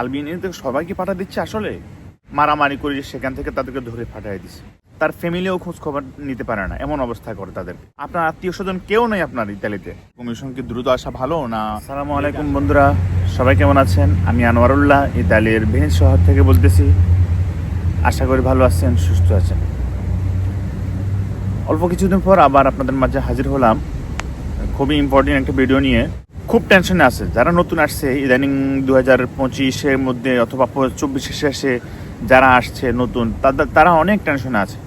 আলবেনিয়াতে সবাইকে পাঠা দিচ্ছে আসলে? মারামারি করে সেখান থেকে তাদেরকে ধরে পাঠিয়ে দিচ্ছে তার ফ্যামিলিও খোঁজ খবর নিতে পারে না, এমন অবস্থা করে তাদের আপনার আত্মীয় স্বজন কেউ নেই আপনার ইতালিতে? কমিশন কি দ্রুত আসা ভালো না? সালাম আলাইকুম, বন্ধুরা। সবাই কেমন আছেন? আমি আনোয়ারুল্লাহ, ইতালির ভেনিস শহর থেকে বলতেছি। আশা করি ভালো আছেন, সুস্থ আছেন। অল্প কিছুদিন পর আবার আপনাদের মাঝে হাজির হলাম। খুবই ইম্পর্টেন্ট একটা ভিডিও নিয়ে। খুব টেনশনে আছে। যারা নতুন আসছে, ইদানিং দু হাজার পঁচিশের মধ্যে অথবা চব্বিশের শেষে যারা আসছে নতুন তারা অনেক টেনশনে আছে।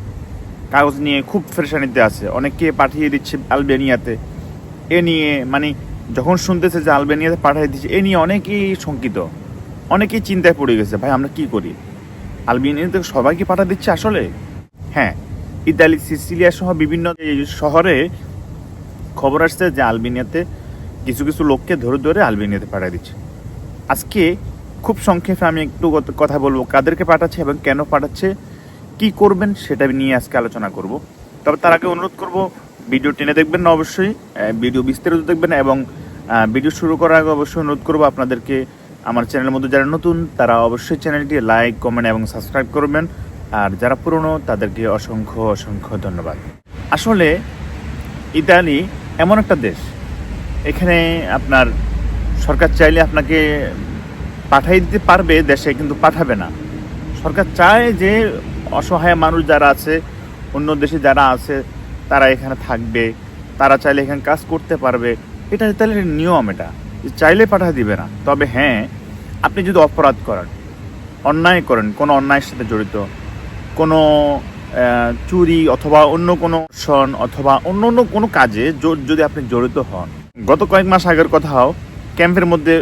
কাগজ নিয়ে খুব ফ্রেশানিতে আছে। অনেককে পাঠিয়ে দিচ্ছে আলবেনিয়াতে। এ নিয়ে মানে যখন শুনতেছে যে আলবেনিয়াতে পাঠিয়ে দিচ্ছে, এ নিয়ে অনেকেই শঙ্কিত। অনেকেই চিন্তায় পড়ে গেছে, ভাই, আমরা কি করি? আলবেনিয়াতে সবাইকে পাঠা দিচ্ছে আসলে? হ্যাঁ ইতালি সিসিলিয়া সহ বিভিন্ন শহরে খবর আসছে যে আলবেনিয়াতে কিছু কিছু লোককে ধরে ধরে আলবেনিয়াতে পাঠিয়ে দিচ্ছে। আজকে খুব সংক্ষেপে আমি একটু কথা বলব, কাদেরকে পাঠাচ্ছে এবং কেন পাঠাচ্ছে, কি করবেন সেটা নিয়ে আজকে আলোচনা করব। তবে তার আগে অনুরোধ করব, ভিডিও টেনে দেখবেন না অবশ্যই ভিডিও বিস্তারিত দেখবেন এবং ভিডিও শুরু করার আগে অবশ্যই অনুরোধ করব আপনাদেরকে, আমার চ্যানেলের মধ্যে যারা নতুন, তারা অবশ্যই চ্যানেলটি লাইক কমেন্ট এবং সাবস্ক্রাইব করবেন। আর যারা পুরনো, তাদেরকে অসংখ্য অসংখ্য ধন্যবাদ। আসলে ইতালি এমন একটা দেশ এখানে আপনার সরকার চাইলে আপনাকে পাঠাই দিতে পারবে দেশে, কিন্তু পাঠাবে না। সরকার চায় যে অসহায় মানুষ যারা আছে, অন্য দেশে যারা আছে, তারা এখানে থাকবে, তারা চাইলে এখানে কাজ করতে পারবে। এটা ইতালির নিয়ম এটা চাইলে পাঠা দিবে না। তবে হ্যাঁ আপনি যদি অপরাধ করেন, অন্যায় করেন, কোনো অন্যায়ের সাথে জড়িত, কোনো চুরি অথবা অন্য কোনো শন অথবা অন্য অন্য কোনো কাজে যদি আপনি জড়িত হন গত কয়েক মাস আগের কথাও ক্যাম্পের মধ্যে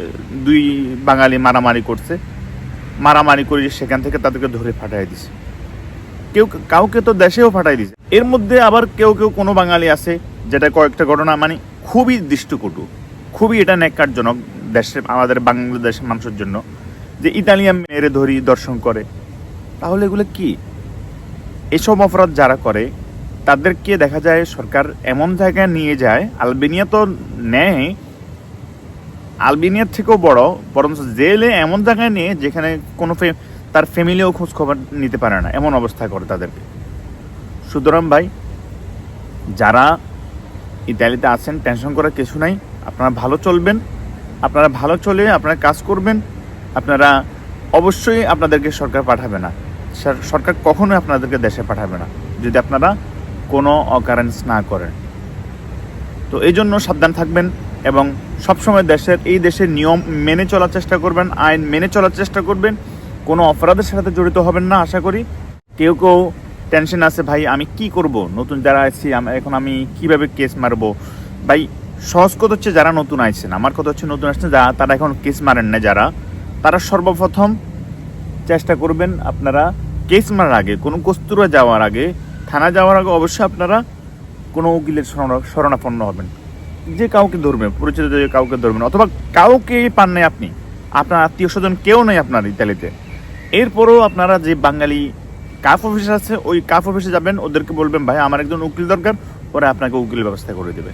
দুই বাঙালি মারামারি করছে। মারামারি করে সেখান থেকে তাদেরকে ধরে পাঠিয়ে দিছে। কেউ কাউকে তো দেশেও পাঠাই দিছে। এর মধ্যে আবার কেউ কেউ কোনো বাঙালি আছে যেটা কয়েকটা ঘটনা মানে খুবই দৃষ্টকটু, খুবই এটা ন্যাক্কারজনক দেশে, আমাদের বাংলাদেশের মানুষের জন্য, যে ইতালিয়ান মেয়েরে ধরি দর্শন করে। তাহলে এগুলো কি? এসব অপরাধ যারা করে তাদেরকে দেখা যায় সরকার এমন জায়গায় নিয়ে যায়, আলবেনিয়া তো নেয় আলবেনিয়ার থেকেও বড়, বরঞ্চ জেলে এমন জায়গায় নিয়ে যেখানে কোনো তার ফ্যামিলিও খোঁজ খবর নিতে পারে না, এমন অবস্থা করে তাদেরকে। সুতরাং ভাই, যারা ইতালিতে আছেন টেনশন করার কিছু নাই, আপনারা ভালো চলবেন, আপনারা ভালো চলে আপনারা কাজ করবেন, আপনারা অবশ্যই আপনাদেরকে সরকার পাঠাবে না সরকার কখনোই আপনাদেরকে দেশে পাঠাবে না। যদি আপনারা কোনো অকারেন্স না করেন তো এই জন্য সাবধান থাকবেন এবং সবসময় দেশের, এই দেশের নিয়ম মেনে চলার চেষ্টা করবেন, আইন মেনে চলার চেষ্টা করবেন। কোনো অপরাধের সাথে জড়িত হবেন না, আশা করি। কেউ কেউ টেনশন আছে, ভাই, আমি কি করব? নতুন যারা আছি এখন আমি কীভাবে কেস মারবো? ভাই, সহজ কথা হচ্ছে যারা নতুন আইছেন। আমার কথা হচ্ছে নতুন আসছেন যারা তারা এখন কেস মারেন না যারা। তারা সর্বপ্রথম চেষ্টা করবেন আপনারা কেস মারার আগে, কোনো কস্তুরা যাওয়ার আগে থানা যাওয়ার আগে অবশ্যই আপনারা কোনো উকিলের শরণাপন্ন হবেন। যে কাউকে ধরবেন, পরিচিত যে কাউকে ধরবেন, অথবা কাউকে পান নাই আপনি, আপনার আত্মীয় স্বজন কেউ নেই আপনার ইতালিতে। এরপরও আপনারা যে বাঙালি কাফ অফিস আছে, ওই কাফ অফিসে যাবেন, ওদেরকে বলবেন, ভাই, আমার একজন উকিল দরকার। ওরা আপনাকে উকিলের ব্যবস্থা করে দেবে।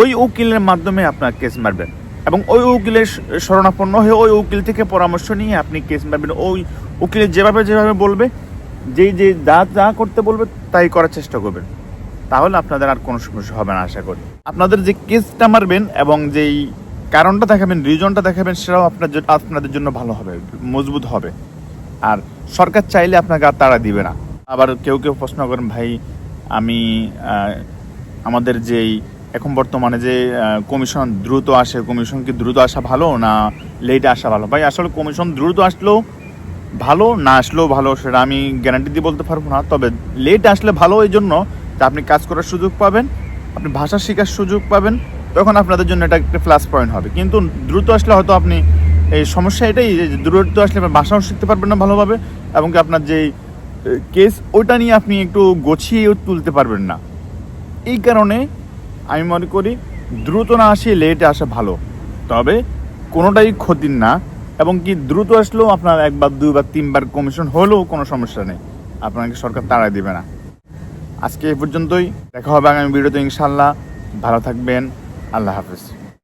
ওই উকিলের মাধ্যমে আপনার কেস মারবেন এবং ওই উকিলের শরণাপন্ন হয়ে ওই উকিল থেকে পরামর্শ নিয়ে আপনি কেস মারবেন। ওই উকিলের যেভাবে যেভাবে বলবে যেই যে যা যা করতে বলবে তাই করার চেষ্টা করবেন। তাহলে আপনাদের আর কোনো সমস্যা হবে না, আশা করি। আপনাদের যে কেসটা মারবেন এবং যেই কারণটা দেখাবেন রিজনটা দেখাবেন, সেটাও আপনার আপনাদের জন্য ভালো হবে, মজবুত হবে। আর সরকার চাইলে আপনাকে আর তাড়া দিবে না। আবার কেউ কেউ প্রশ্ন করেন, ভাই, আমি আমাদের যেই এখন বর্তমানে যে কমিশন দ্রুত আসে, কমিশন কি দ্রুত আসা ভালো না লেট আসা ভালো? ভাই, আসলে কমিশন দ্রুত আসলেও ভালো, না আসলেও ভালো সেটা আমি গ্যারান্টি দিয়ে বলতে পারব না। তবে লেট আসলে ভালো এই জন্য যে আপনি কাজ করার সুযোগ পাবেন, আপনি ভাষা শেখার সুযোগ পাবেন, তখন আপনাদের জন্য এটা একটা প্লাস পয়েন্ট হবে। কিন্তু দ্রুত আসলে হয়তো আপনি এই সমস্যা এটাই যে দ্রুত আসলে আপনি ভাষাও শিখতে পারবেন না ভালোভাবে, এবং কি আপনার যেই কেস ওইটা নিয়ে আপনি একটু গোছিয়ে তুলতে পারবেন না। এই কারণে আমি মনে করি দ্রুত না আসে লেটে আসা ভালো। তবে কোনোটাই ক্ষতির না। এবং কি দ্রুত আসলেও আপনার একবার দুইবার তিনবার কমিশন হলেও কোনো সমস্যা নেই। আপনাকে সরকার তাড়াই দিবে না। আজকে এ পর্যন্তই। দেখা হবে আগামী ভিডিওতে ইনশাল্লাহ ভালো থাকবেন। আল্লাহ হাফেজ।